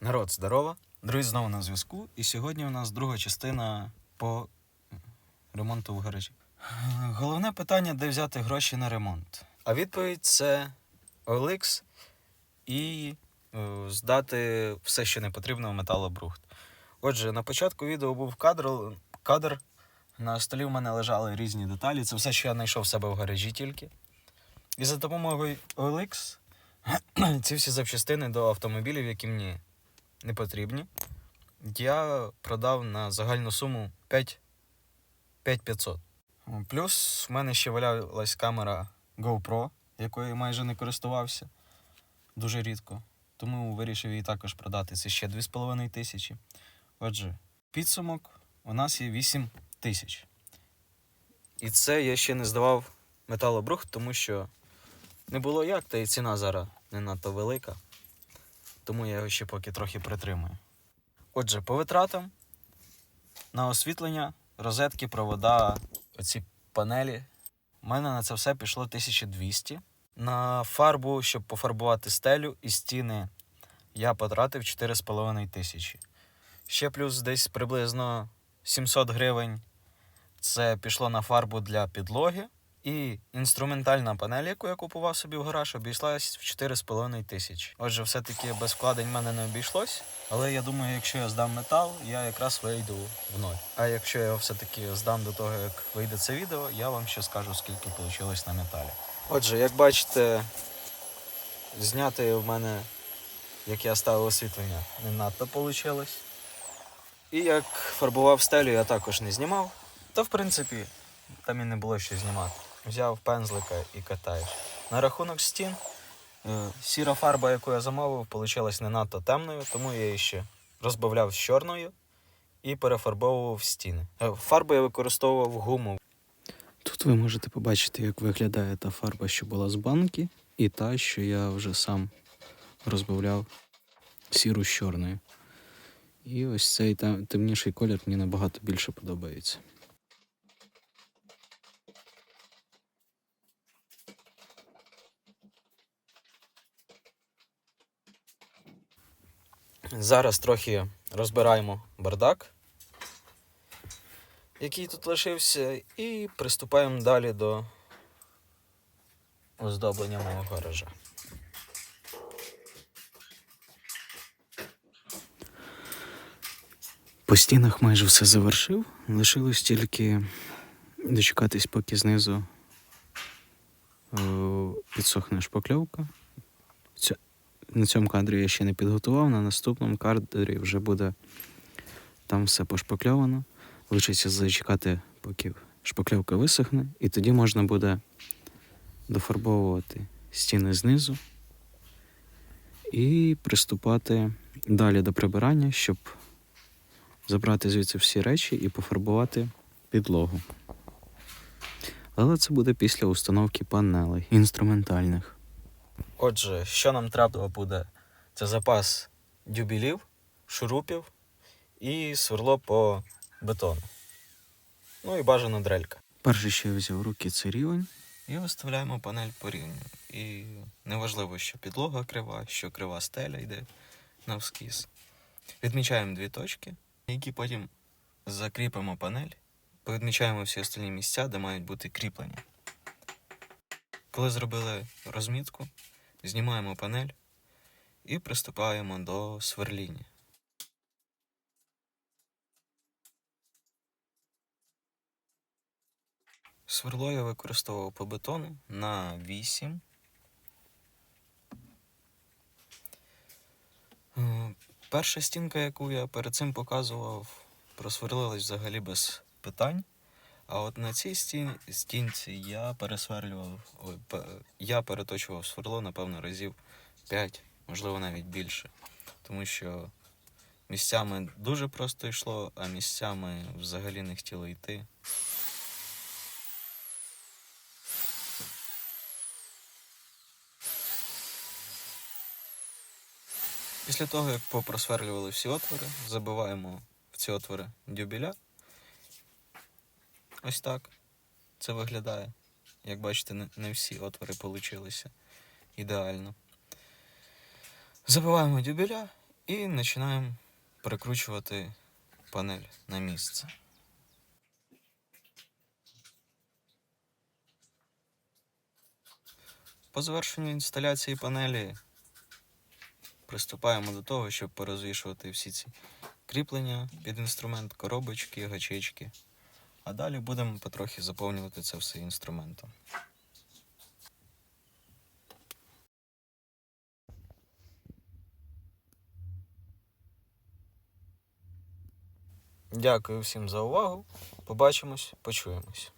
Народ, здорово! Друзі, знову на зв'язку. І сьогодні у нас друга частина по ремонту в гаражі. Головне питання, де взяти гроші на ремонт. А відповідь це OLX і е, здати все, що не потрібно в металобрухт. Отже, на початку відео був кадр, кадр. На столі в мене лежали різні деталі. Це все, що я знайшов в себе в гаражі тільки. І за допомогою OLX ці всі запчастини до автомобілів, які мені не потрібні, я продав на загальну суму 5 5500. Плюс в мене ще валялась камера GoPro, якою я майже не користувався дуже рідко. Тому вирішив її також продати. Це ще 2,5 тисячі. Отже, підсумок у нас є 8 тисяч. І це я ще не здавав металобрухт, тому що не було як, та і ціна зараз не надто велика. Тому я його ще поки трохи притримую. Отже, по витратам на освітлення, розетки, провода, оці панелі. У мене на це все пішло 1200. На фарбу, щоб пофарбувати стелю і стіни, я потратив 4,5 тисячі. Ще плюс десь приблизно 700 гривень. Це пішло на фарбу для підлоги. І інструментальна панель, яку я купував собі в гараж, обійшлась в 4,5 тисячі. Отже, все-таки без вкладень в мене не обійшлось. Але я думаю, якщо я здам метал, я якраз вийду в ноль. А якщо я його все-таки здам до того, як вийде це відео, я вам ще скажу, скільки вийшло на металі. Отже, як бачите, зняти в мене, як я ставив освітлення, не надто вийшло. І як фарбував стелю, я також не знімав. Та, в принципі, там і не було що знімати. Взяв пензлика і катаєш. На рахунок стін, е, сіра фарба, яку я замовив, вийшла не надто темною, тому я її ще розбавляв з чорною і перефарбовував стіни. Е, Фарбу я використовував гуму. Тут ви можете побачити, як виглядає та фарба, що була з банки, і та, що я вже сам розбавляв сіру з чорною. І ось цей темніший колір мені набагато більше подобається. Зараз трохи розбираємо бардак, який тут лишився, і приступаємо далі до оздоблення мого гаража. По стінах майже все завершив. Лишилось тільки дочекатись, поки знизу е, підсохне шпакльовка. На цьому кадрі я ще не підготував, на наступному кадрі вже буде там все пошпакльовано. Лишиться зачекати, поки шпакльовка висохне, і тоді можна буде дофарбовувати стіни знизу і приступати далі до прибирання, щоб забрати звідси всі речі і пофарбувати підлогу. Але це буде після установки панелей інструментальних. Отже, що нам треба буде? Це запас дюбілів, шурупів і сверло по бетону. Ну і бажано дрелька. Перше, що я взяв руки, це рівень. І виставляємо панель по рівню. І неважливо, що підлога крива, що крива стеля йде навскіз. Відмічаємо дві точки, які потім закріпимо панель, повідмічаємо всі остальні місця, де мають бути кріплення. Коли зробили розмітку, знімаємо панель і приступаємо до сверління. Сверло я використовував по бетону на 8. Е, Перша стінка, яку я перед цим показував, просверлилась взагалі без питань. А от на цій стін, стінці я пересверлював, я переточував сверло, напевно, разів 5, можливо, навіть більше. Тому що місцями дуже просто йшло, а місцями взагалі не хотіло йти. Після того, як попросверлювали всі отвори, забиваємо в ці отвори дюбеля. Ось так це виглядає. Як бачите, не, всі отвори получилися ідеально. Забиваємо дюбеля І починаємо перекручувати панель на місце. По завершенню інсталяції панелі приступаємо до того, щоб порозвішувати всі ці кріплення під інструмент, коробочки, гачечки. А далі будемо потрохи заповнювати це все інструментом. Дякую всім за увагу. Побачимось, почуємось.